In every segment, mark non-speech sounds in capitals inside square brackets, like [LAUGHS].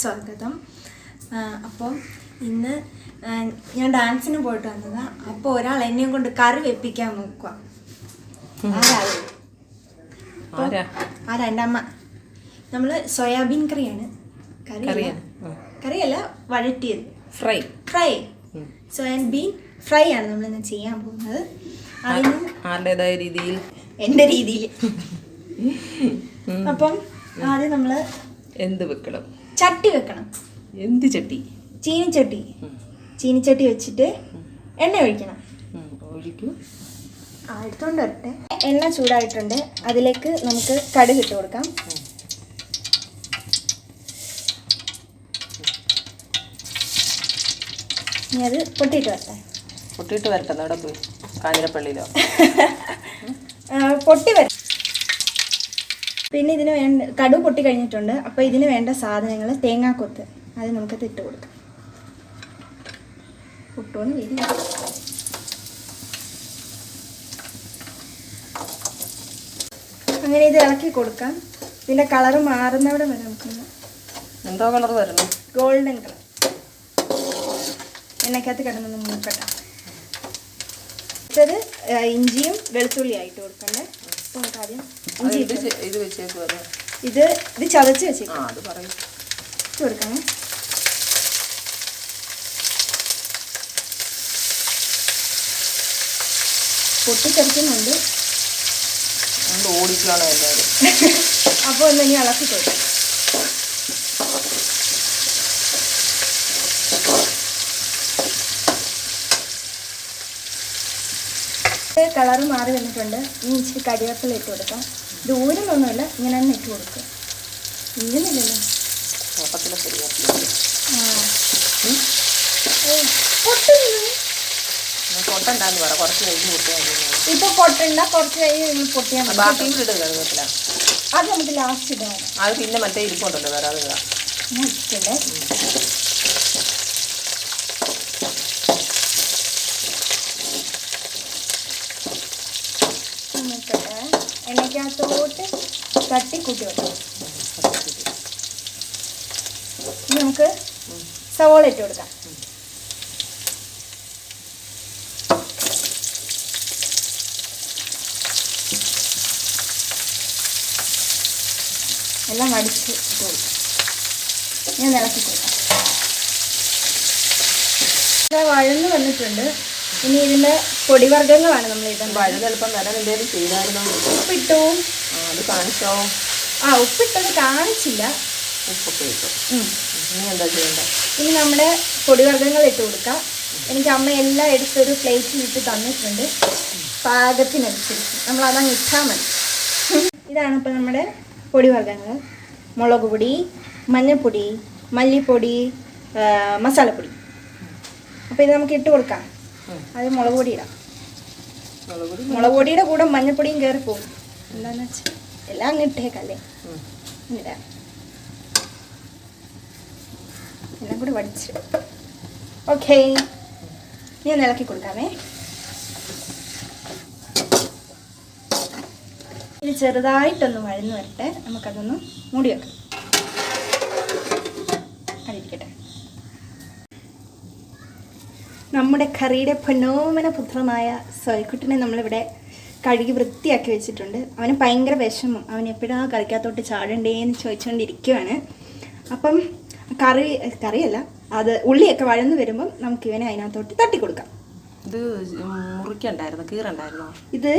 സ്വാഗതം. അപ്പോൾ ഇന്ന് ഞാൻ ഡാൻസിന് പോയിട്ട് വന്നതാ. അപ്പോൾ ഒരാൾ എന്നെയും കൊണ്ട് കറി വെപ്പിക്കാൻ നോക്കുക ആരാ? ആരാ? എന്റെ അമ്മ. നമ്മൾ സോയാബീൻ കറിയാണ്. കറി കറിയല്ല വഴറ്റിയത്. ഫ്രൈ. ഫ്രൈ. സോയാബീൻ ഫ്രൈ ആണ് നമ്മൾ ഇന്ന് ചെയ്യാൻ പോകുന്നത്. അതിന് ആരുടേതായ രീതിയിൽ? എന്റെ രീതിയിൽ. അപ്പം ആദ്യം നമ്മൾ എന്ത് വെക്കണം? ചട്ടി വെക്കണം. എന്ത് ചട്ടി? ചീനിച്ചട്ടി. ചീനിച്ചട്ടി വെച്ചിട്ട് എണ്ണ ഒഴിക്കണം. ആയിട്ടുണ്ട് ഒഴിക്കൂ. ആ എടുത്തോണ്ട് വരട്ടെ. എണ്ണ ചൂടായിട്ടുണ്ട്. അതിലേക്ക് നമുക്ക് കടുക് ഇട്ട് കൊടുക്കാം. ഇനി അത് പൊട്ടിയിട്ട് വരട്ടെ. പൊട്ടിയിട്ട് വരട്ടെ അവിടെ പോയി. കാഞ്ഞിരപ്പള്ളിയിലോ? പൊട്ടി വര പിന്നെ ഇതിന് വേണ്ട കടു പൊട്ടി കഴിഞ്ഞിട്ടുണ്ട്. അപ്പോൾ ഇതിന് വേണ്ട സാധനങ്ങൾ തേങ്ങാക്കൊത്ത്. അത് നമുക്ക് ഇട്ട് കൊടുക്കാം. പൊട്ടുമെന്ന് വരില്ല അങ്ങനെ ഇത് ഇളക്കി കൊടുക്കാം. ഇതിന്റെ കളർ മാറുന്നവിടെ വരെ നമുക്കൊന്ന് എന്തോ കളർ വരുന്നു? Golden colour. എണ്ണക്കകത്ത് കിടന്നൊന്ന് മൂക്കട്ടെ. ഇഞ്ചിയും വെളുത്തുള്ളി ആയിട്ട് കൊടുക്കണ്ടേ. ആദ്യം ഇഞ്ചി ഇത് ഇട്ട് ചെ- ഇത് വെച്ചേക്ക് വരെ. ഇത് ഇത് ചതച്ച് വെച്ചേക്കാം. ആ അത് പറയും. ഇട്ട് കൊടുക്കണേ. പൊട്ടിത്തെറിക്കുന്നുണ്ട്. അതുകൊണ്ട് ഓടിക്കുകയാണ് എല്ലാവരും. [LAUGHS] അപ്പോൾ ഒന്ന് ഇനി ഇളക്കി കൊടുക്കാം. കളറ് മാറി വന്നിട്ടുണ്ട്. ഇനി ഇച്ചിരി കരിവേപ്പില ഇട്ട് കൊടുക്കാം. ദൂരമൊന്നുമില്ല ഇങ്ങനെ തന്നെ ഇട്ട് കൊടുക്കുക പൊട്ടിയാൽ മതി. ഇപ്പൊ പൊട്ടണ്ട കുറച്ച് കഴിഞ്ഞ് പൊട്ടിയാൽ അത് നമുക്ക് ലാസ്റ്റ് ഇടാം. അത് പിന്നെ മറ്റേ ഇരിപ്പുണ്ടല്ലോ വേറെ അത് ഇടുക തട്ടിക്കൂട്ടി വെക്കാം. ഇനി നമുക്ക് സവോള ഇട്ട് കൊടുക്കാം. എല്ലാം അടിച്ച് ഞാൻ ഇളക്കി കൊടുക്കാം. വഴന്ന് വന്നിട്ടുണ്ട്. ഇനി ഇതിന്റെ പൊടിവർഗങ്ങളാണ് നമ്മൾ ഇടുന്നത്. വഴി ചിലപ്പം വരാൻ എന്തെങ്കിലും ചെയ്തായിരുന്നോ? ഉപ്പിട്ടു. അത് കാണിച്ചോ? ആ ഉപ്പിട്ടത് കാണിച്ചില്ല. ഉപ്പൊക്കെ ഇട്ടു. ഇനി എന്താ ചെയ്യണ്ടേ? ഇനി നമ്മുടെ പൊടിവർഗങ്ങൾ ഇട്ട് കൊടുക്കാം. എനിക്ക് അമ്മ എല്ലാം എടുത്തൊരു പ്ലേറ്റിൽ ഇട്ട് തന്നിട്ടുണ്ട്. പാകത്തിനനുസരിച്ച് നമ്മൾ അതങ്ങ് ഇട്ടാൽ മതി. ഇതാണ് ഇപ്പോൾ നമ്മുടെ പൊടിവർഗങ്ങൾ. മുളക് പൊടി മഞ്ഞൾപ്പൊടി മല്ലിപ്പൊടി മസാലപ്പൊടി. അപ്പോൾ ഇത് നമുക്ക് ഇട്ട് കൊടുക്കാം. അത് മുളക് പൊടി ഇടാം മുളക് പൊടി മുളക് പൊടിയുടെ കൂടെ മഞ്ഞൾപ്പൊടിയും കയറി പോകും എന്താണെന്ന് വെച്ചാൽ എല്ലാം കിട്ടേക്കല്ലേ. ഇടാം എല്ലാം കൂടി വടിച്ച്. ഓക്കെ. ഞാൻ ഇളക്കി കൊടുക്കാമേ. ഇത് ചെറുതായിട്ടൊന്ന് വഴന്ന് വരട്ടെ. നമുക്കതൊന്ന് മൂടി വെക്കാം. അടിയിരിക്കട്ടെ നമ്മുടെ കറിയുടെ പൊന്നോമന പുത്രമായ സോയ്ക്കുട്ടിനെ നമ്മളിവിടെ കഴുകി വൃത്തിയാക്കി വെച്ചിട്ടുണ്ട്. അവന് ഭയങ്കര വിഷമം. അവൻ എപ്പോഴാ കറിക്കകത്തോട്ട് ചാടണ്ടേ എന്ന് ചോദിച്ചുകൊണ്ടിരിക്കുകയാണ് അപ്പം കറി കറിയല്ല അത് ഉള്ളിയൊക്കെ വഴന്ന് വരുമ്പം നമുക്ക് ഇവനെ അതിനകത്തോട്ട് തട്ടി കൊടുക്കാം ഇത് മുറിക്കണ്ടായിരുന്നു? കീറണ്ടായിരുന്നോ? ഇത്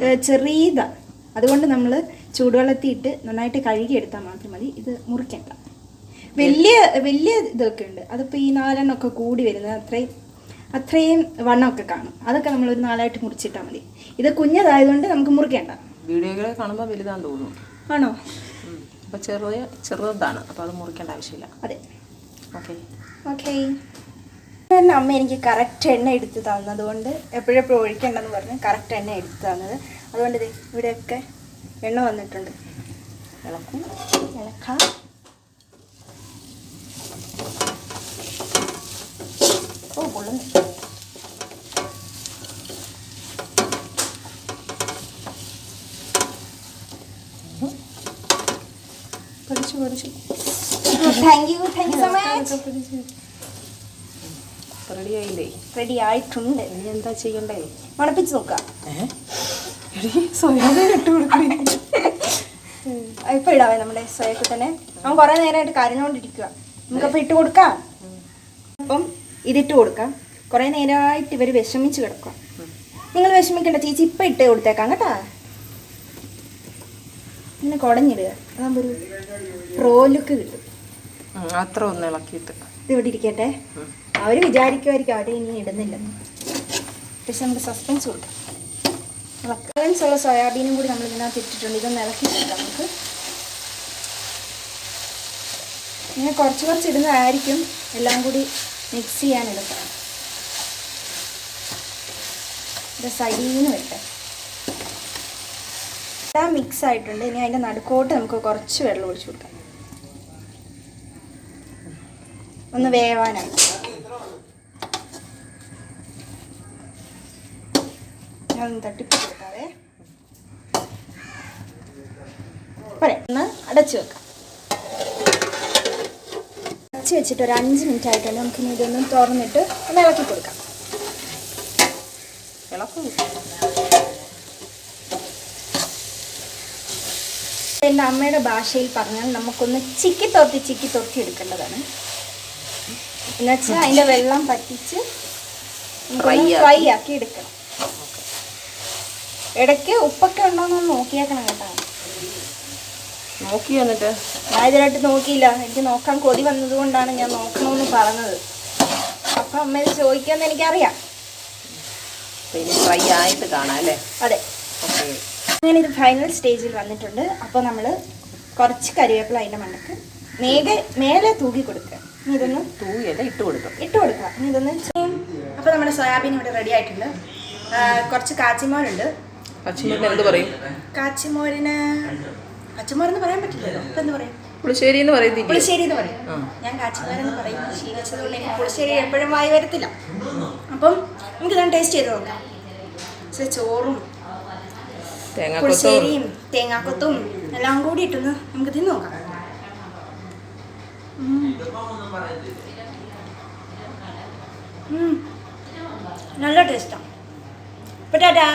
ചെറിയത. ചെറിയതാണ് അതുകൊണ്ട് നമ്മൾ ചൂടുവെള്ളത്തിൽ ഇട്ട് നന്നായിട്ട് കഴുകിയെടുത്താൽ മാത്രം മതി. ഇത് മുറിക്കണ്ട. വലിയ വലിയ ഇതൊക്കെ ഉണ്ട്. അതിപ്പോൾ ഈ നാലെണ്ണമൊക്കെ കൂടി വരുന്നത് അത്രയും അത്രയും വണ്ണമൊക്കെ കാണും. അതൊക്കെ നമ്മൾ ഒരു നാലായിട്ട് മുറിച്ചിട്ടാൽ മതി. ഇത് കുഞ്ഞതായതുകൊണ്ട് നമുക്ക് മുറിക്കേണ്ട. വീഡിയോകളെ കാണുമ്പോൾ വലുതാന്ന് തോന്നുന്നു. ആണോ. അപ്പോൾ ചെറിയ ചെറുതാണ്. അപ്പോൾ അത് മുറിക്കേണ്ട ആവശ്യമില്ല. അതെ. ഓക്കെ. ഓക്കെ. തന്നെ അമ്മ എനിക്ക് കറക്റ്റ് എണ്ണ എടുത്ത് തന്നതുകൊണ്ട് എപ്പോഴെപ്പോഴും ഒഴിക്കേണ്ടെന്ന് പറഞ്ഞ് കറക്റ്റ് എണ്ണ എടുത്ത് തന്നത്. അതുകൊണ്ട് ഇവിടെയൊക്കെ എണ്ണ വന്നിട്ടുണ്ട്. ഇളക്കും. ഇളക്കാം. Thank you thank you so much ready ആയില്ലേ? റെഡി ആയിട്ടുണ്ട്. ഇനി എന്താ ചെയ്യണ്ടേ? മണപ്പിച്ച് നോക്കാം. സോയാബീൻ ഇട്ട് കൊടുക്കണേ. ഇപ്പൊ ഇടാവേ നമ്മുടെ സോയക്കുട്ടനെ അവൻ കുറെ നേരമായിട്ട് കരഞ്ഞോണ്ടിരിക്കുക നമുക്കപ്പൊ ഇട്ട് കൊടുക്കാം. അപ്പം ഇതിട്ട് കൊടുക്കാം. കുറേ നേരമായിട്ട് ഇവർ വിഷമിച്ച് കിടക്കാം. നിങ്ങൾ വിഷമിക്കണ്ട ചേച്ചി ഇപ്പം ഇട്ട് കൊടുത്തേക്കാം കേട്ടാ. പിന്നെ കുടഞ്ഞിടുക. അതാകുമ്പോൾ ഒരു പ്രോ ലുക്ക് കിട്ടും. അത്ര ഒന്ന് ഇളക്കിയിട്ട്. ഇത് ഇവിടെ ഇരിക്കട്ടെ. അവർ വിചാരിക്കുമായിരിക്കും അവിടെ ഇനി ഇടുന്നില്ലെന്ന്. പക്ഷെ നമുക്ക് സസ്പെൻസ് കൊടുക്കാം. ഉള്ള സോയാബീനും കൂടി നമ്മൾ ഇതിനകത്ത് ഇട്ടിട്ടുണ്ട്. ഇതൊന്ന് ഇളക്കി കിട്ടാം നമുക്ക്. ഇങ്ങനെ കുറച്ച് കുറച്ച് ഇടുന്നതായിരിക്കും. എല്ലാം കൂടി മിക്സ് ചെയ്യാൻ എടുക്കണം ഇത് സൈഡിൽ നിന്ന് വരട്ടെ എല്ലാം മിക്സ് ആയിട്ടുണ്ട്. ഇനി അതിന്റെ നടുക്കോട്ട് നമുക്ക് കുറച്ച് വെള്ളം ഒഴിച്ചു കൊടുക്കാം. ഒന്ന് വേവാനായി ഞാനൊന്ന് തട്ടിപ്പ് കൊടുക്കാവേ. പോരെ ഒന്ന് അടച്ചു വെക്കാം. അടച്ച് വെച്ചിട്ട് ഒരു അഞ്ച് മിനിറ്റ് ആയിട്ടുണ്ട് നമുക്കിനി ഇതൊന്നും തുറന്നിട്ട് ഒന്ന് ഇളക്കി കൊടുക്കാം. ഇളക്കും എന്റെ അമ്മയുടെ ഭാഷയിൽ പറഞ്ഞാൽ നമുക്കൊന്ന് ചിക്കി തോർത്തി ചിക്കി തോർത്തി എടുക്കേണ്ടതാണ്. എന്നുവെച്ചാൽ അതിന്റെ വെള്ളം പറ്റിച്ച് ഫ്രൈ ആക്കി. എടുക്കണം. ഇടയ്ക്ക് ഉപ്പൊക്കെ ഉണ്ടോ എന്നൊന്ന് നോക്കിയേക്കണം കേട്ടോ. നോക്കി എന്നിട്ട്. ഞാൻ ഇതിനായിട്ട് നോക്കിയില്ല. എനിക്ക് നോക്കാൻ കൊതി വന്നതുകൊണ്ടാണ് ഞാൻ നോക്കണമെന്ന് പറഞ്ഞത്. അപ്പം അമ്മ ഇത് ചോദിക്കാമെന്ന് എനിക്കറിയാം. പിന്നെ ഫ്രൈ ആയിട്ട് കാണാം അല്ലേ? അതെ. ഓക്കെ അങ്ങനെ ഇത് ഫൈനൽ സ്റ്റേജിൽ വന്നിട്ടുണ്ട്. അപ്പോൾ നമ്മൾ കുറച്ച് കരിവേപ്പില അതിന്റെ മണ്ണക്ക് നേരെ മേലെ തൂക്കി കൊടുക്കുക. ഇതൊന്ന് തൂയല്ല ഇട്ട് കൊടുക്കുക ഇട്ട് കൊടുക്കുക ഇതൊന്ന് അപ്പോൾ നമ്മുടെ സോയാബീൻ ഇവിടെ റെഡി ആയിട്ടുണ്ട്. കുറച്ച് കാച്ചിമോരുണ്ട്. എന്ത് പറയും? കാച്ചിമോരിന് കാച്ചിമോരെന്ന് പറയാൻ പറ്റില്ലല്ലോ. ഇപ്പം എന്ത് പറയും? പുളിശ്ശേരി എന്ന് പറയുന്നത് പുളിശ്ശേരി എന്ന് പറയും. ഞാൻ കാച്ചിമോരെന്ന് പറയും. ശീലിച്ചതുകൊണ്ട് എനിക്ക് പുളിശ്ശേരി എപ്പോഴും വായി വരത്തില്ല. അപ്പം നമുക്ക് ഇതാണ് ടേസ്റ്റ് ചെയ്ത് നോക്കാം. പക്ഷേ ചോറും പുളിശ്ശേരിയും തേങ്ങാക്കൊത്തും എല്ലാം കൂടി ഇട്ടൊന്ന് നമുക്ക് തിന്ന് നോക്കാം. നല്ല ടേസ്റ്റാണ് ഇപ്പം ടാറ്റാ.